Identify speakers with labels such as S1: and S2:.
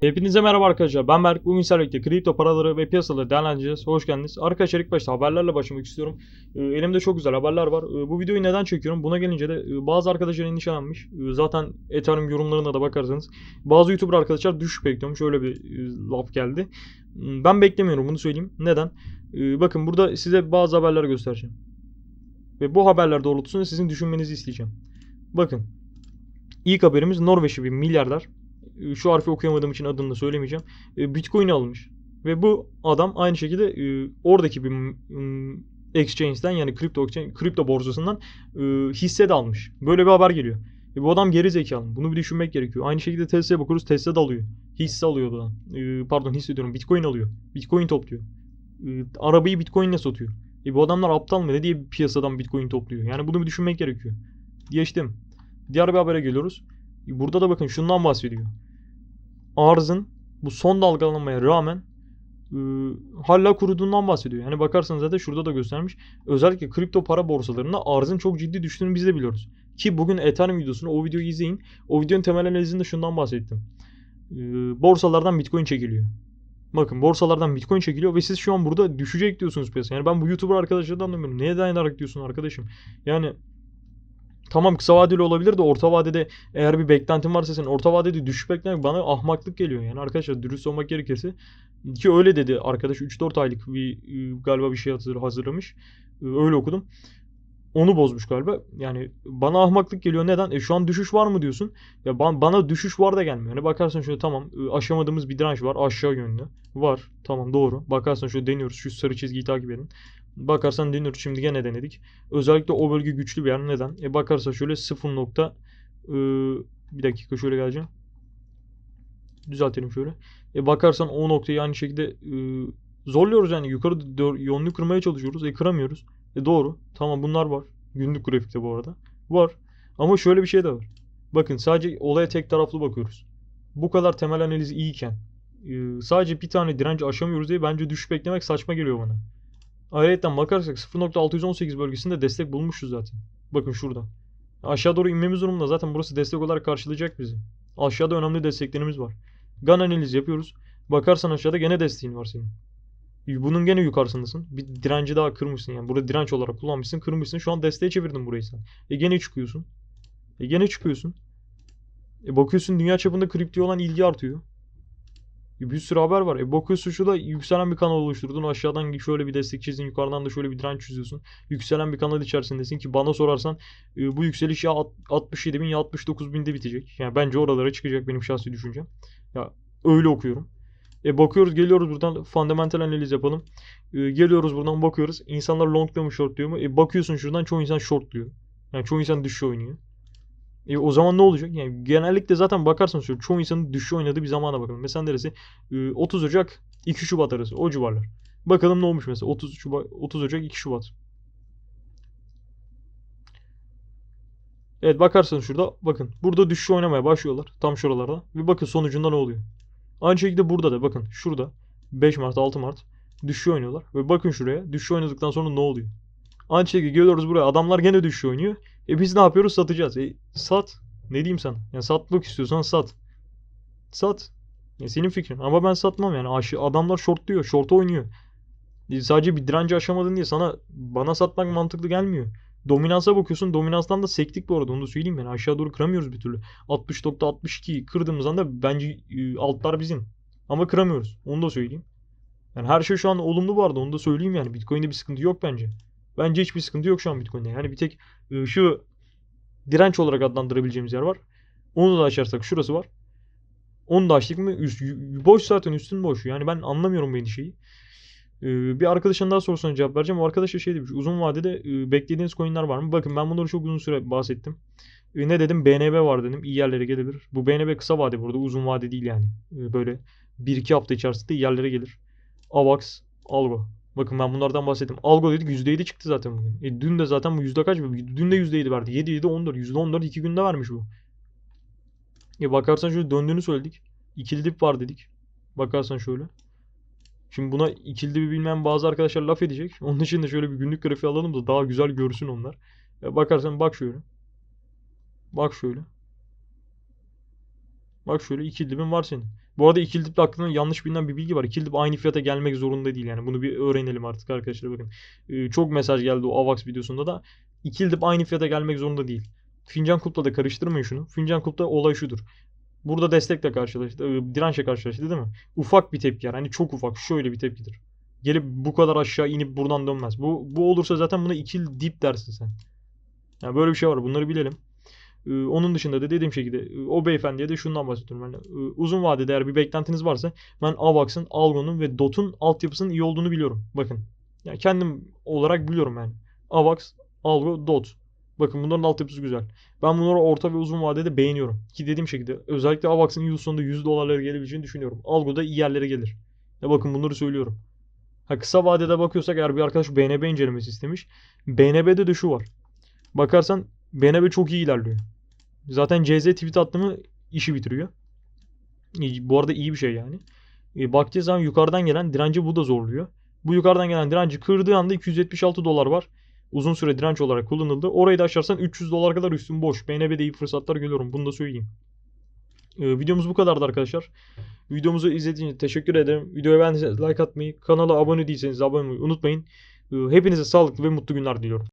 S1: Hepinize merhaba arkadaşlar. Ben Berk. Bugün sizlerle kripto paraları ve piyasaları değerlendireceğiz. Hoş geldiniz. Arkadaşlar ilk başta haberlerle başlamak istiyorum. Ee, elimde çok güzel haberler var. Ee, bu videoyu neden çekiyorum? Buna gelince de e, bazı arkadaşlar endişelenmiş. Ee, zaten Ethereum yorumlarına da bakarsanız bazı YouTuber arkadaşlar düşüş bekliyormuş. Öyle bir e, laf geldi. Hmm, Ben beklemiyorum bunu söyleyeyim. Neden? Bakın burada size bazı haberler göstereceğim. Ve bu haberler doğrultusunda sizin düşünmenizi isteyeceğim. Bakın. İlk haberimiz Norveçli bir milyarder e, şu harfi okuyamadığım için adını da söylemeyeceğim. e, Bitcoin almış. Ve bu adam aynı şekilde e, oradaki bir exchange'den yani kripto exchange, kripto borsasından e, hisse de almış. Böyle bir haber geliyor. E, bu adam geri zekalı. Bunu bir düşünmek gerekiyor. Aynı şekilde Tesla'ya bakıyoruz. Tesla da alıyor. Hisse alıyor. E, pardon hisse diyorum. Bitcoin alıyor. Bitcoin topluyor. E, arabayı Bitcoin'le satıyor. E, bu adamlar aptal mı? Ne diye piyasadan Bitcoin topluyor? Yani bunu bir düşünmek gerekiyor. Geçtim. Diğer bir habere geliyoruz. Burada da bakın şundan bahsediyor arzın bu son dalgalanmaya rağmen e, hala kuruduğundan bahsediyor. Yani bakarsanız zaten şurada da göstermiş. Özellikle kripto para borsalarında arzın çok ciddi düştüğünü biz de biliyoruz. Ki bugün Ethereum videosunu o videoyu izleyin. O videonun temel analizinde şundan bahsettim. E, borsalardan Bitcoin çekiliyor. Bakın borsalardan Bitcoin çekiliyor ve siz şu an burada düşecek diyorsunuz piyasa. Yani ben bu YouTuber arkadaşlardan anlamıyorum. Neye dayanarak diyorsun arkadaşım? Yani Tamam kısa vadeli olabilir de orta vadede eğer bir beklentin varsa senin orta vadede düşüş beklemek bana ahmaklık geliyor. Yani arkadaşlar dürüst olmak gerekirse ki öyle dedi arkadaş 3-4 aylık bir e, galiba bir şey hazır, hazırlamış. E, Öyle okudum. Onu bozmuş galiba. Yani bana ahmaklık geliyor. Neden? E şu an düşüş var mı diyorsun? Ya ban- bana düşüş var da gelmiyor. Hani bakarsan şöyle tamam e, aşamadığımız bir direnç var aşağı yönlü. Var. Tamam doğru. Bakarsan şöyle deniyoruz. Şu sarı çizgiyi takip edin. Bakarsan deniyoruz. Şimdi gene denedik. Özellikle o bölge güçlü bir yer. Neden? E bakarsa şöyle 0 nokta e, bir dakika şöyle geleceğim. Düzeltelim şöyle. E bakarsan o noktayı aynı şekilde e, zorluyoruz yani. Yukarı yönlü kırmaya çalışıyoruz. E kıramıyoruz. E doğru. Tamam bunlar var. Günlük grafikte bu arada. Var. Ama şöyle bir şey de var. Bakın sadece olaya tek taraflı bakıyoruz. Bu kadar temel analiz iyiyken e, sadece bir tane direnci aşamıyoruz diye bence düşüş beklemek saçma geliyor bana. Ayrıca bakarsak 0.618 bölgesinde destek bulmuşuz zaten. Bakın şurada. Aşağı doğru inmemiz durumunda zaten burası destek olarak karşılayacak bizi. Aşağıda önemli desteklerimiz var. Gun analiz yapıyoruz. Bakarsan aşağıda gene desteğin var senin. Bunun gene yukarısındasın. Bir direnci daha kırmışsın yani. Burada direnç olarak kullanmışsın, kırmışsın. Şu an desteğe çevirdin burayı sen. E gene çıkıyorsun. E gene çıkıyorsun. E bakıyorsun dünya çapında kriptoya olan ilgi artıyor. Bir sürü haber var. E bakıyorsun şurada yükselen bir kanal oluşturdun. Aşağıdan şöyle bir destek çizdin. Yukarıdan da şöyle bir direnç çiziyorsun. Yükselen bir kanal içerisindesin ki bana sorarsan e, bu yükseliş ya 67 bin ya 69 binde bitecek. Yani bence oralara çıkacak benim şahsi düşüncem. Ya öyle okuyorum. E bakıyoruz geliyoruz buradan fundamental analiz yapalım. E, geliyoruz buradan bakıyoruz. İnsanlar long diyor mu short diyor mu? E bakıyorsun şuradan çoğu insan short diyor. Yani çoğu insan düşüş oynuyor. E o zaman ne olacak? Yani genellikle zaten bakarsanız şöyle çoğu insanın düşüş oynadığı bir zamana bakalım. Mesela neresi? E, 30 Ocak 2 Şubat arası o civarlar. Bakalım ne olmuş mesela 30 Şubat 30 Ocak 2 Şubat. Evet bakarsanız şurada bakın burada düşüş oynamaya başlıyorlar tam şuralarda ve bakın sonucunda ne oluyor. Aynı şekilde burada da bakın şurada 5 Mart 6 Mart düşüş oynuyorlar ve bakın şuraya düşüş oynadıktan sonra ne oluyor. Aynı şekilde geliyoruz buraya adamlar gene düşüş oynuyor. E biz ne yapıyoruz satacağız. E sat ne diyeyim sana. Yani satmak istiyorsan sat. Sat. Ya senin fikrin ama ben satmam yani Aşı, adamlar short diyor short oynuyor. E sadece bir direnci aşamadın diye sana bana satmak mantıklı gelmiyor. Dominansa bakıyorsun. Dominanstan da sektik bu arada. Onu da söyleyeyim yani. Aşağı doğru kıramıyoruz bir türlü. 60.62 kırdığımız anda bence e, altlar bizim. Ama kıramıyoruz. Onu da söyleyeyim. Yani her şey şu an olumlu arada. Onu da söyleyeyim yani. Bitcoin'de bir sıkıntı yok bence. Bence hiçbir sıkıntı yok şu an Bitcoin'de. Yani bir tek e, şu direnç olarak adlandırabileceğimiz yer var. Onu da açarsak şurası var. Onu da açtık mı üst, boş zaten üstün boş. Yani ben anlamıyorum bu endişeyi. Ee, bir arkadaşın daha sorusuna cevap vereceğim. O arkadaş da şey demiş. Uzun vadede e, beklediğiniz coinler var mı? Bakın ben bunları çok uzun süre bahsettim. E, ne dedim? BNB var dedim. İyi yerlere gelebilir. Bu BNB kısa vade burada. Uzun vade değil yani. E, böyle 1-2 hafta içerisinde iyi yerlere gelir. AVAX, Algo. Bakın ben bunlardan bahsettim. Algo dedik %7 çıktı zaten bugün. E, dün de zaten bu yüzde kaç? Dün de %7 verdi. 7 7 14. %14 2 günde vermiş bu. E bakarsan şöyle döndüğünü söyledik. İkili dip var dedik. Bakarsan şöyle. Şimdi buna ikili dibi bilmeyen bazı arkadaşlar laf edecek. Onun için de şöyle bir günlük grafiği alalım da daha güzel görsün onlar. E bakarsan bak şöyle. Bak şöyle. Bak şöyle ikili dibin var senin. Bu arada ikili dip hakkında yanlış bilinen bir bilgi var. İkili dip aynı fiyata gelmek zorunda değil yani. Bunu bir öğrenelim artık arkadaşlar bakın. Ee, çok mesaj geldi o AVAX videosunda da. İkili dip aynı fiyata gelmek zorunda değil. Fincan kulpla da karıştırmayın şunu. Fincan kulpta olay şudur. Burada destekle karşılaştı. e, Dirençle karşılaştı değil mi? Ufak bir tepki yani. Hani çok ufak. Şöyle bir tepkidir. Gelip bu kadar aşağı inip buradan dönmez. Bu, bu olursa zaten buna ikili dip dersin sen. Yani böyle bir şey var. Bunları bilelim. Ee, onun dışında da dediğim şekilde e, o beyefendiye de şundan bahsediyorum. Yani, e, uzun vadede eğer bir beklentiniz varsa ben AVAX'ın, Algo'nun ve DOT'un altyapısının iyi olduğunu biliyorum. Bakın. Yani kendim olarak biliyorum yani. AVAX, Algo, DOT. Bakın bunların altyapısı güzel. Ben bunları orta ve uzun vadede beğeniyorum. Ki dediğim şekilde özellikle AVAX'ın yıl sonunda 100 dolarlara gelebileceğini düşünüyorum. Algo da iyi yerlere gelir. Ya bakın bunları söylüyorum. Ha kısa vadede bakıyorsak eğer bir arkadaş BNB incelemesi istemiş. BNB'de de şu var. Bakarsan BNB çok iyi ilerliyor. Zaten CZ tweet attı mı işi bitiriyor. Bu arada iyi bir şey yani. E, baktığı zaman yukarıdan gelen direnci bu da zorluyor. Bu yukarıdan gelen direnci kırdığı anda 276 dolar var. Uzun süre direnç olarak kullanıldı. Orayı da aşarsan 300 dolar kadar üstün boş. BNB'de iyi fırsatlar görüyorum. Bunu da söyleyeyim. E, videomuz bu kadardı arkadaşlar. Videomuzu izlediğiniz için teşekkür ederim. Videoyu beğendiyseniz like atmayı, kanala abone değilseniz abone olmayı unutmayın. E, hepinize sağlıklı ve mutlu günler diliyorum.